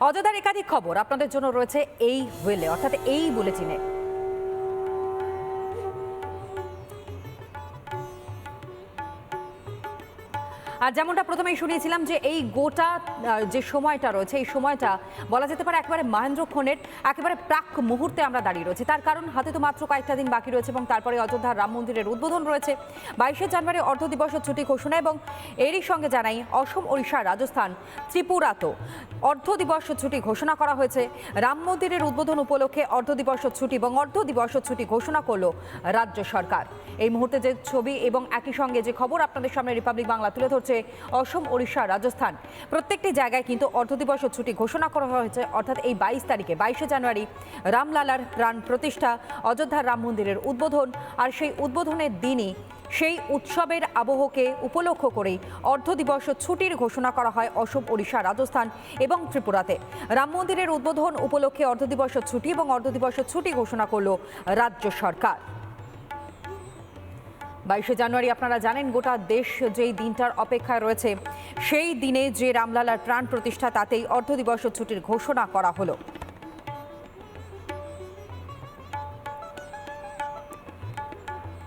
অযোধ্যার একাধিক খবর আপনাদের জন্য রয়েছে এই হুইলে অর্থাৎ এই বুলেটিনে। আর যেমনটা প্রথমেই শুনিয়েছিলাম যে এই গোটা যে সময়টা রয়েছে, এই সময়টা বলা যেতে পারে একেবারে মহেন্দ্রক্ষণের একেবারে প্রাক মুহূর্তে আমরা দাঁড়িয়ে রয়েছি। তার কারণ হাতে তো মাত্র কয়েকটা দিন বাকি রয়েছে এবং তারপরে অযোধ্যার রাম মন্দিরের উদ্বোধন রয়েছে। বাইশে জানুয়ারি অর্ধ দিবসের ছুটি ঘোষণা এবং এরই সঙ্গে জানাই অসম ওড়িশা রাজস্থান, ত্রিপুরাতেও অর্ধ দিবস ছুটি ঘোষণা করা হয়েছে। রাম মন্দিরের উদ্বোধন উপলক্ষে অর্ধ দিবস ছুটি এবং অর্ধ দিবস ছুটি ঘোষণা করল রাজ্য সরকার। এই মুহূর্তে যে ছবি এবং একই সঙ্গে যে খবর আপনাদের সামনে রিপাবলিক বাংলা তুলে ধরছে অসম, ওড়িশা, রাজস্থান। প্রত্যেকটি জায়গায় কিন্তু অর্ধ দিবস ছুটি ঘোষণা করা হয়েছে। অর্থাৎ এই বাইশ তারিখে, বাইশে জানুয়ারি রামলালার প্রাণ প্রতিষ্ঠা, অযোধ্যার রাম মন্দিরের উদ্বোধন আর সেই উদ্বোধনের দিনই সেই উৎসবের আবহকে উপলক্ষ করেই অর্ধ দিবস ছুটির ঘোষণা করা হয় অসম, ওড়িশা, রাজস্থান এবং ত্রিপুরাতে। রাম মন্দিরের উদ্বোধন উপলক্ষে অর্ধ দিবস ছুটি এবং অর্ধ দিবস ছুটি ঘোষণা করল রাজ্য সরকার। বাইশে জানুয়ারি আপনারা জানেন, গোটা দেশ যেই দিনটার অপেক্ষায় রয়েছে, সেই দিনে যে রামলালার প্রাণ প্রতিষ্ঠা, তাতেই অর্ধ দিবস ছুটির ঘোষণা করা হলো।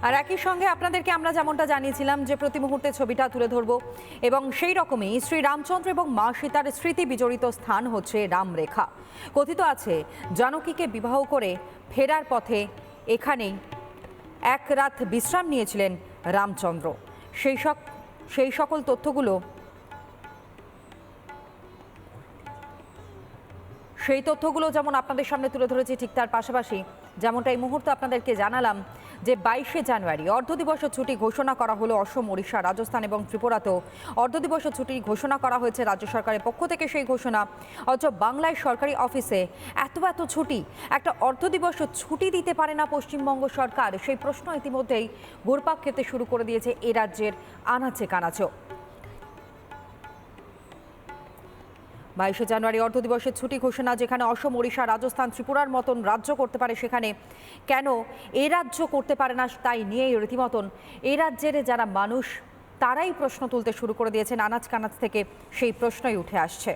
আর একই সঙ্গে আপনাদেরকে আমরা যেমনটা জানিয়েছিলাম যে প্রতি মুহূর্তে ছবিটা তুলে ধরবো, এবং সেই রকমই শ্রী রামচন্দ্র এবং মা সীতার স্মৃতি বিজড়িত স্থান হচ্ছে রামরেখা। কথিত আছে, জানকীকে বিবাহ করে ফেরার পথে এখানেই এক রাত বিশ্রাম নিয়েছিলেন রামচন্দ্র। সেই সব সেই সকল তথ্যগুলো, সেই তথ্যগুলো যেমন আপনাদের সামনে তুলে ধরেছি ঠিক তার পাশাপাশি, যেমনটা এই মুহূর্তে আপনাদেরকে জানালাম যে বাইশে জানুয়ারি অর্ধ দিবস ছুটি ঘোষণা করা হলো অসম, ওড়িশা, রাজস্থান এবং ত্রিপুরাতেও। অর্ধ দিবস ছুটি ঘোষণা করা হয়েছে রাজ্য সরকারের পক্ষ থেকে সেই ঘোষণা। অথচ বাংলায় সরকারি অফিসে এত এত ছুটি, একটা অর্ধ দিবস ছুটি দিতে পারে না পশ্চিমবঙ্গ সরকার? সেই প্রশ্ন ইতিমধ্যেই ঘুরপাক খেতে শুরু করে দিয়েছে এ রাজ্যের আনাচে কানাচেও। বাইশে জানুয়ারি অর্ধ দিবসের ছুটি ঘোষণা যেখানে অসম, ওড়িশা, রাজস্থান, ত্রিপুরার মতন রাজ্য করতে পারে সেখানে। কেন এ রাজ্য করতে পারে না তাই নিয়েই রীতিমতন এ রাজ্যের যারা মানুষ, তারাই প্রশ্ন তুলতে শুরু করে দিয়েছেন। আনাজ কানাজ থেকে সেই প্রশ্নই উঠে আসছে।